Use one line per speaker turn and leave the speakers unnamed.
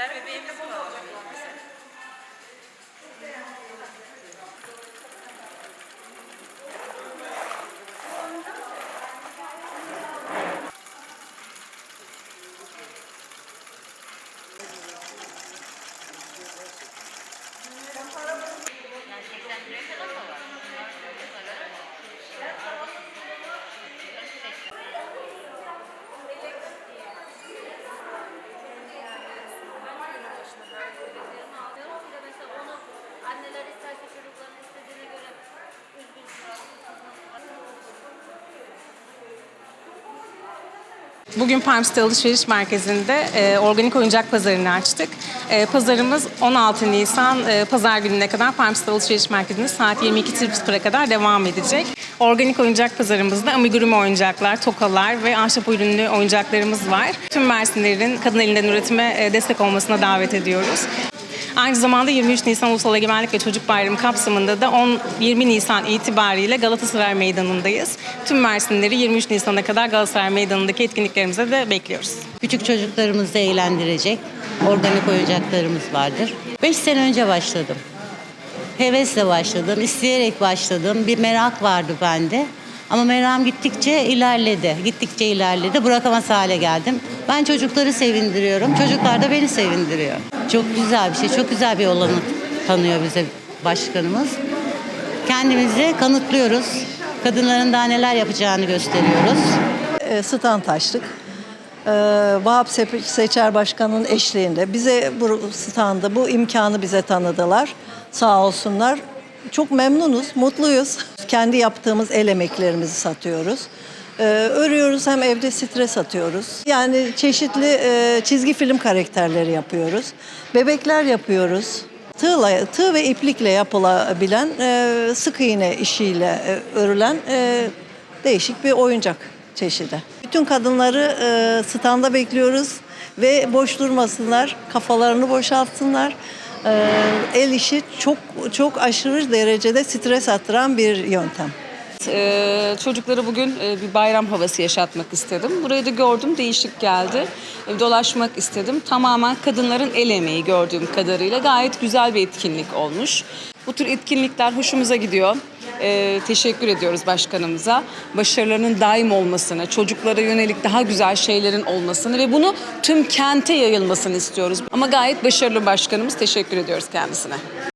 Diğer bebeğimiz kaldı.
Diyorum
Bugün Palms'te alışveriş merkezinde e, organik oyuncak pazarını açtık. E, pazarımız 16 Nisan e, pazar gününe kadar Palms'te alışveriş merkezinde saat 22.00'a kadar devam edecek. Organik oyuncak pazarımızda amigurumi oyuncaklar, tokalar ve ahşap ürünlü oyuncaklarımız var. Tüm Mersinlerin kadın elinden üretime e, destek olmasına davet ediyoruz. Aynı zamanda 23 Nisan Ulusal Egemenlik ve Çocuk Bayramı kapsamında da 10-20 Nisan itibariyle Galatasaray Meydanı'ndayız. Tüm Mersinleri 23 Nisan'a kadar Galatasaray Meydanı'ndaki etkinliklerimize de bekliyoruz.
Küçük çocuklarımızı eğlendirecek organik oyuncaklarımız vardır. 5 sene önce başladım. Hevesle başladım, isteyerek başladım. Bir merak vardı bende. Ama merakım gittikçe ilerledi. Gittikçe ilerledi. Bırakamaz hale geldim. Ben çocukları sevindiriyorum. Çocuklar da beni sevindiriyor. Çok güzel bir şey. Çok güzel bir olanı tanıyor bize başkanımız. Kendimizi kanıtlıyoruz. Kadınların daha neler yapacağını gösteriyoruz.
e, stand açtık. E, Vahap Seçer Başkan'ın eşliğinde bize bu standı, bu imkanı bize tanıdılar. Sağ olsunlar. Çok memnunuz, mutluyuz. Kendi yaptığımız el emeklerimizi satıyoruz. E, örüyoruz hem evde stres atıyoruz. Yani çeşitli e, çizgi film karakterleri yapıyoruz. Bebekler yapıyoruz. Tığla, tığ ve iplikle yapılabilen e, sık iğne işiyle e, örülen değişik bir oyuncak çeşidi. Bütün kadınları e, standa bekliyoruz ve boş durmasınlar, kafalarını boşaltsınlar. El işi çok çok aşırı derecede stres attıran bir yöntem.
Ee, çocuklara bugün e, bir bayram havası yaşatmak istedim. Burayı da gördüm, değişik geldi. E, Dolaşmak istedim. Tamamen kadınların el emeği gördüğüm kadarıyla gayet güzel bir etkinlik olmuş. Bu tür etkinlikler hoşumuza gidiyor. Ee, teşekkür ediyoruz başkanımıza. Başarılarının daim olmasını, çocuklara yönelik daha güzel şeylerin olmasını ve bunu tüm kente yayılmasını istiyoruz. Ama gayet başarılı başkanımız. Teşekkür ediyoruz kendisine.